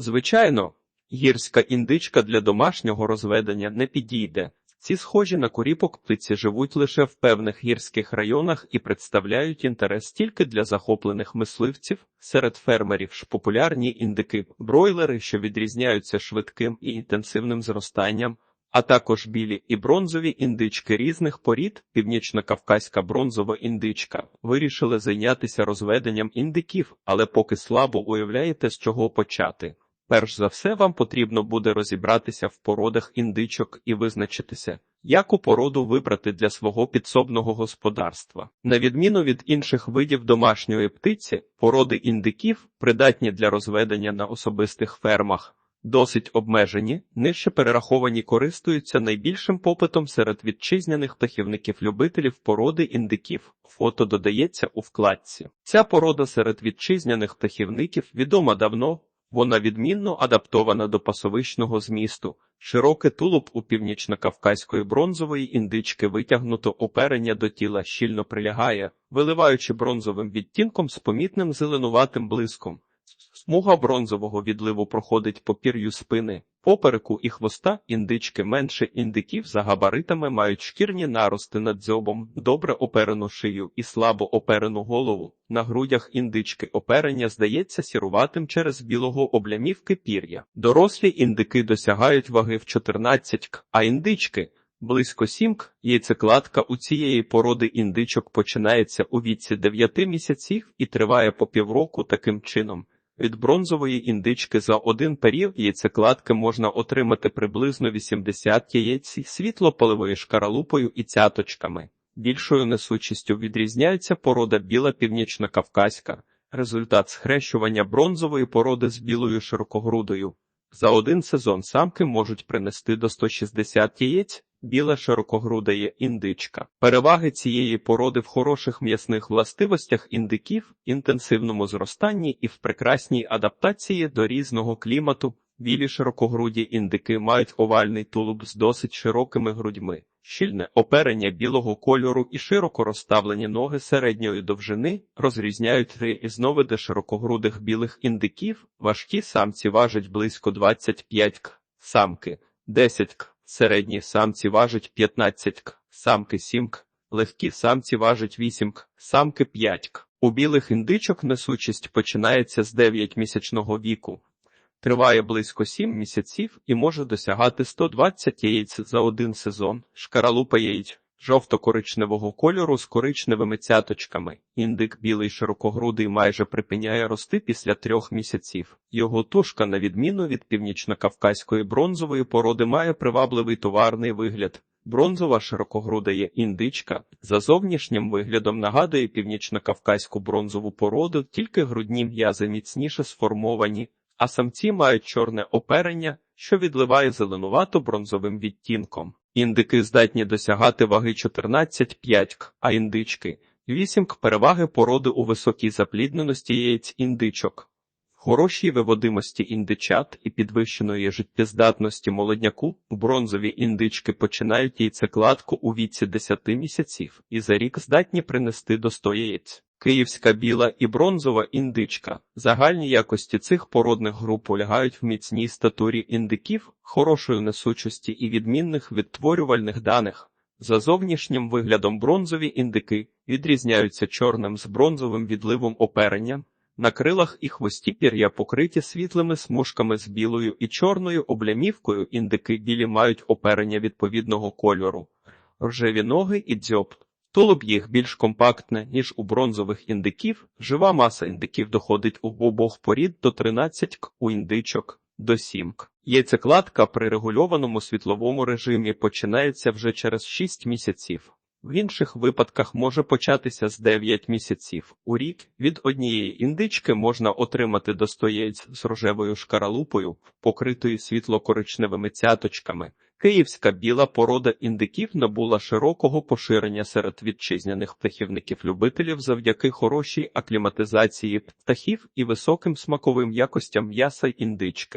Звичайно, гірська індичка для домашнього розведення не підійде. Ці схожі на куріпок птиці живуть лише в певних гірських районах і представляють інтерес тільки для захоплених мисливців. Серед фермерів ж популярні індики, бройлери, що відрізняються швидким і інтенсивним зростанням, а також білі і бронзові індички різних порід, північно-кавказька бронзова індичка, вирішили зайнятися розведенням індиків, але поки слабо уявляєте, з чого почати. Перш за все, вам потрібно буде розібратися в породах індичок і визначитися, яку породу вибрати для свого підсобного господарства. На відміну від інших видів домашньої птиці, породи індиків, придатні для розведення на особистих фермах, досить обмежені, нижче перераховані користуються найбільшим попитом серед вітчизняних птахівників-любителів породи індиків. Фото додається у вкладці. Ця порода серед вітчизняних птахівників відома давно. Вона відмінно адаптована до пасовищного змісту. Широкий тулуб у північно-кавказької бронзової індички витягнуто оперення до тіла щільно прилягає, виливаючи бронзовим відтінком з помітним зеленуватим блиском. Смуга бронзового відливу проходить по пір'ю спини, попереку і хвоста індички менше індиків за габаритами мають шкірні нарости над дзьобом, добре оперену шию і слабо оперену голову. На грудях індички оперення здається сіруватим через білого облямівки пір'я. Дорослі індики досягають ваги в 14 к, а індички Близько сімк яйцекладка у цієї породи індичок починається у віці 9 місяців і триває по півроку таким чином. Від бронзової індички за один період яйцекладки можна отримати приблизно 80 яєць світло-поливою шкаралупою і цяточками. Більшою несучістю відрізняється порода біла північно-кавказька, результат схрещування бронзової породи з білою широкогрудою. За один сезон самки можуть принести до 160 яєць, біла широкогруда є індичка. Переваги цієї породи в хороших м'ясних властивостях індиків, інтенсивному зростанні і в прекрасній адаптації до різного клімату. Білі широкогруді індики мають овальний тулуб з досить широкими грудьми, щільне оперення білого кольору і широко розставлені ноги середньої довжини розрізняють три ізновиди широкогрудих білих індиків. Важкі самці важать близько 25 к, самки 10 к. Середні самці важать 15 к, самки 7 к, легкі самці важать 8 к, самки 5 к. У білих індичок несучість починається з 9-місячного віку, триває близько 7 місяців і може досягати 120 яєць за один сезон. Шкаралупа яєць жовто-коричневого кольору з коричневими цяточками. Індик білий широкогрудий майже припиняє рости після трьох місяців. Його тушка, на відміну від північно-кавказької бронзової породи, має привабливий товарний вигляд. Бронзова широкогруда є індичка. За зовнішнім виглядом нагадує північно-кавказьку бронзову породу, тільки грудні м'язи міцніше сформовані, а самці мають чорне оперення, що відливає зеленувато бронзовим відтінком. Індики здатні досягати ваги 14-5 к, а індички 8 к переваги породи у високій заплідненості яєць індичок, хорошій виводимості індичат і підвищеної життєздатності молодняку бронзові індички починають яйцекладку у віці 10 місяців і за рік здатні принести до 100 яєць. Київська біла і бронзова індичка. Загальні якості цих породних груп полягають в міцній статурі індиків, хорошої несучості і відмінних відтворювальних даних. За зовнішнім виглядом бронзові індики відрізняються чорним з бронзовим відливом оперення. На крилах і хвості пір'я покриті світлими смужками з білою і чорною облямівкою. Індики білі мають оперення відповідного кольору, рожеві ноги і дзьоб. Тулуб їх більш компактне, ніж у бронзових індиків. Жива маса індиків доходить у обох порід до 13 к, у індичок до 7 к. Яйцекладка при регульованому світловому режимі починається вже через 6 місяців. В інших випадках може початися з 9 місяців. У рік від однієї індички можна отримати до 100 яєць з рожевою шкаралупою, покритою світло-коричневими цяточками. Київська біла порода індиків набула широкого поширення серед вітчизняних птахівників-любителів завдяки хорошій акліматизації птахів і високим смаковим якостям м'яса індички.